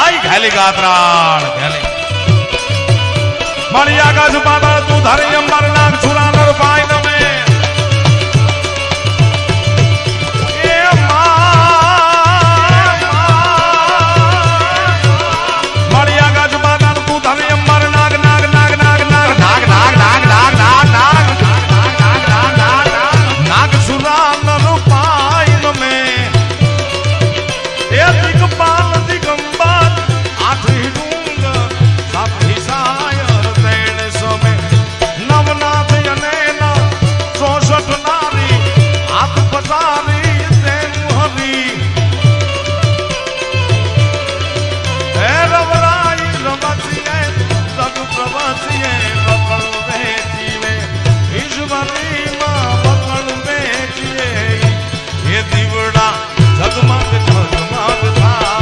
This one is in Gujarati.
આઈ ઘેલી ગાત્રાળ ઘેલી. મારી આકાશ પાતાળ તું ધારી અંબર નામ છું.